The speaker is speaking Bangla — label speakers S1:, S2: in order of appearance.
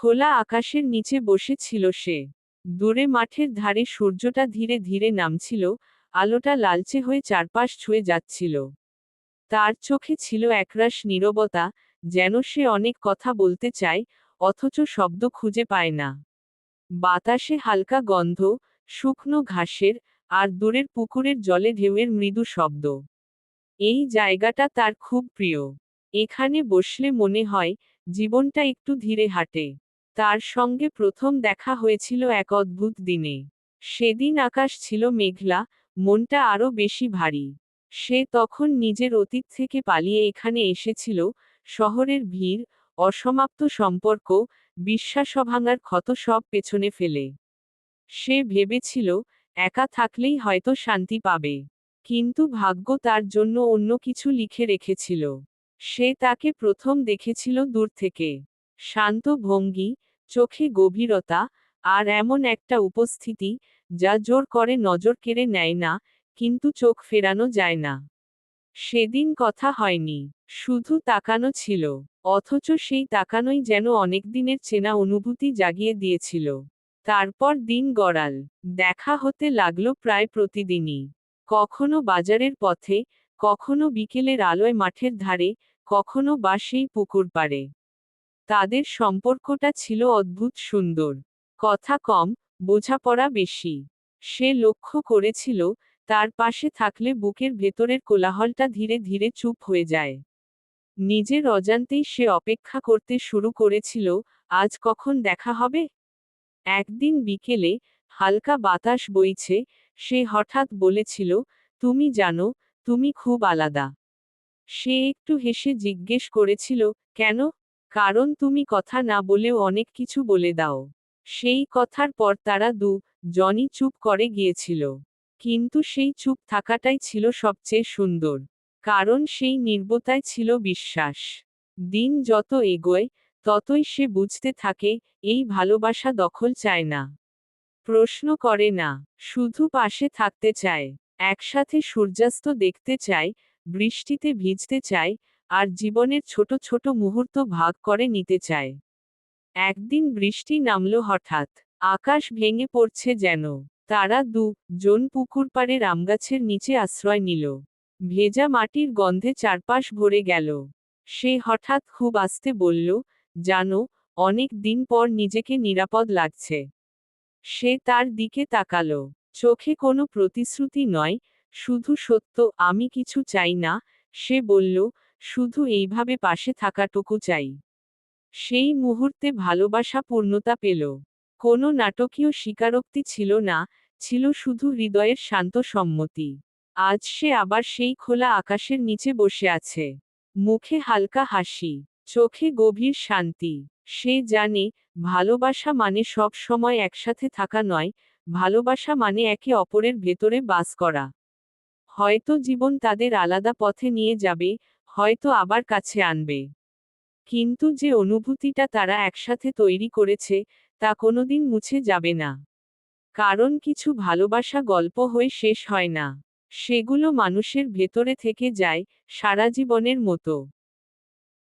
S1: খোলা আকাশের নিচে বসে ছিল সে। দূরে মাঠের ধারে সূর্যটা ধীরে ধীরে নামছিল, আলোটা লালচে হয়ে চারপাশ ছুঁয়ে যাচ্ছিল। তার চোখে ছিল একরাশ নীরবতা, যেন সে অনেক কথা বলতে চায়, অথচ শব্দ খুঁজে পায় না। বাতাসে হালকা গন্ধ, শুকনো ঘাসের, আর দূরের পুকুরের জলে ঢেউয়ের মৃদু শব্দ। এই জায়গাটা তার খুব প্রিয়। এখানে বসলে মনে হয়, জীবনটা একটু ধীরে হাঁটে। তার সঙ্গে প্রথম দেখা হয়েছিল এক অদ্ভুত দিনে। সেদিন আকাশ ছিল মেঘলা, মনটা আরও বেশি ভারী। সে তখন নিজের অতীত থেকে পালিয়ে এখানে এসেছিল, শহরের ভিড়, অসমাপ্ত সম্পর্ক, বিশ্বাসভাঙার ক্ষত সব পেছনে ফেলে। সে ভেবেছিল, একা থাকলেই হয়তো শান্তি পাবে। কিন্তু ভাগ্য তার জন্য অন্য কিছু লিখে রেখেছিল। সে তাকে প্রথম দেখেছিল দূর থেকে। শান্ত ভঙ্গি, চোখে গভীরতা, আর এমন একটা উপস্থিতি যা জোর করে নজর কেড়ে নেয় না, কিন্তু চোখ ফেরানো যায় না। সেদিন কথা হয়নি, শুধু তাকানো ছিল, অথচ সেই তাকানোই যেন অনেক দিনের চেনা অনুভূতি জাগিয়ে দিয়েছিল। তারপর দিন গড়াল, দেখা হতে লাগল প্রায় প্রতিদিনই। কখনো বাজারের পথে, কখনো বিকেলের আলোয় মাঠের ধারে, কখনো বা সেই পুকুর পাড়ে। তাদের সম্পর্কটা ছিল অদ্ভুত সুন্দর। কথা কম, বোঝাপড়া বেশি। সে লক্ষ্য করেছিল, তার পাশে থাকলে বুকের ভেতরের কোলাহলটা ধীরে ধীরে চুপ হয়ে যায়। নিজের অজান্তেই সে অপেক্ষা করতে শুরু করেছিল, আজ কখন দেখা হবে? একদিন বিকেলে, হালকা বাতাস বইছে, সে হঠাৎ বলেছিল, তুমি জানো, তুমি খুব আলাদা। সে একটু হেসে জিজ্ঞেস করেছিল, কেন? কারণ তুমি কথা না বলেও অনেক কিছু বলে দাও। সেই কথার পর তারা দু, জনি চুপ করে গিয়েছিল। কিন্তু সেই চুপ থাকাটাই ছিল সবচেয়ে সুন্দর। কারণ সেই নির্বতায় ছিল বিশ্বাস। দিন যত এগোয়, ততই সে বুঝতে থাকে, এই ভালোবাসা দখল চায় না। প্রশ্ন করে না, শুধু পাশে থাকতে চায়। একসাথে সূর্যাস্ত দেখতে চায়, বৃষ্টিতে ভিজতে চায় আর জীবনের ছোট ছোট মুহূর্ত ভাগ করে নিতে চায়। একদিন বৃষ্টি নামল হঠাৎ। আকাশ ভেঙে পড়ছে যেন। তারা দু জন পুকুর পাড়ের আমগাছের নিচে আশ্রয় নিল। ভেজা মাটির গন্ধে চারপাশ ভরে গেল। সে হঠাৎ খুব আস্তে বলল, জানো, অনেক দিন পর নিজেকে নিরাপদ লাগছে সে তার দিকে তাকালো। চোখে কোনো প্রতিশ্রুতি নয়, শুধু সত্য, আমি কিছু চাই না সে বলল শুধু এইভাবে পাশে থাকাটুকু চাই। সেই মুহূর্তে ভালোবাসা পূর্ণতা পেল। কোনো নাটকীয় স্বীকারোক্তি ছিল না, ছিল শুধু হৃদয়ের শান্ত সম্মতি। আজ সে আবার সেই খোলা আকাশের নিচে বসে আছে। মুখে হালকা হাসি, চোখে গভীর শান্তি। সে জানে, ভালোবাসা মানে সব সময় একসাথে থাকা নয়, ভালোবাসা মানে একে অপরের ভেতরে বাস করা। হয়তো জীবন তাদের আলাদা পথে নিয়ে যাবে হয়তো আবার কাছে আনবে। কিন্তু যে অনুভূতিটা তারা একসাথে তৈরি করেছে, তা কোনোদিন মুছে যাবে না। কারণ কিছু ভালোবাসা গল্প হয়ে শেষ হয় না। সেগুলো মানুষের ভেতরে থেকে যায়, সারা জীবনের মতো।